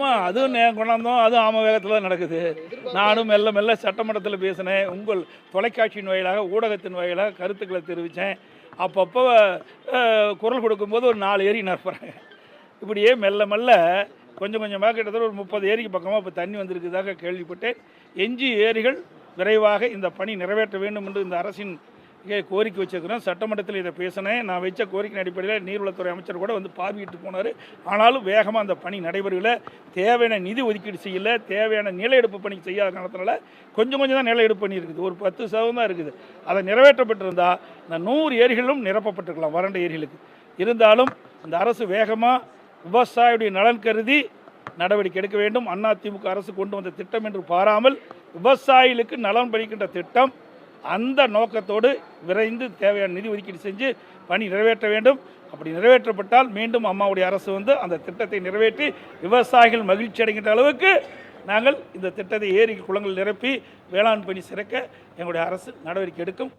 ஆமாம் அதுவும் என் கொண்டாந்தோம்? அதுவும் ஆம வேகத்தில் தான் நடக்குது. நானும் மெல்ல மெல்ல சட்டமன்றத்தில் பேசினேன். உங்கள் தொலைக்காட்சியின் வாயிலாக ஊடகத்தின் வாயிலாக கருத்துக்களை தெரிவித்தேன் அப்பப்போ குரல் கொடுக்கும்போது ஒரு நாலு ஏரி நிரப்புறாங்க இப்படியே மெல்ல மெல்ல கொஞ்சம் கொஞ்சமாக கிட்டத்தட்ட ஒரு முப்பது ஏரிக்கு பக்கமாக இப்போ தண்ணி வந்திருக்குதாக கேள்விப்பட்டேன். எஞ்சி ஏரிகள் விரைவாக இந்த பணி நிறைவேற்ற வேண்டும் என்று இந்த அரசின் கோரிக்கை வச்சிருக்கிறோம். சட்டமன்றத்தில் இதை பேசினேன். நான் வச்ச கோரிக்கை அடிப்படையில் நீர்வளத்துறை அமைச்சர் கூட வந்து பார்வையிட்டு போனார். ஆனாலும் வேகமாக அந்த பணி நடைபெறல தேவையான நிதி ஒதுக்கீடு செய்யல. தேவையான நில எடுப்பு பணி செய்யாத காரணத்தினால கொஞ்சம் கொஞ்சம் தான் நில எடுப்பு பண்ணி இருக்குது. ஒரு பத்து சதவீதம் தான் இருக்குது. அதை நிறைவேற்றப்பட்டிருந்தால் இந்த நூறு ஏரிகளும் நிரப்பப்பட்டிருக்கலாம். வறண்ட ஏரிகளுக்கு. இருந்தாலும் இந்த அரசு வேகமாக விவசாயியுடைய நலன் கருதி நடவடிக்கை எடுக்க வேண்டும். அதிமுக அரசு கொண்டு வந்த திட்டம் என்று பாராமல் விவசாயிகளுக்கு நலன் பலிக்கின்ற திட்டம் அந்த நோக்கத்தோடு விரைந்து தேவையான நிதி ஒதுக்கீடு செஞ்சு பணி நிறைவேற்ற வேண்டும். அப்படி நிறைவேற்றப்பட்டால் மீண்டும் அம்மாவுடைய அரசு வந்து அந்த திட்டத்தை நிறைவேற்றி விவசாயிகள் மகிழ்ச்சி அடைகின்ற அளவுக்கு நாங்கள் இந்த திட்டத்தை ஏரி குளங்கள் நிரப்பி வேளாண் பணி சிறக்க எங்களுடைய அரசு நடவடிக்கை எடுக்கும்.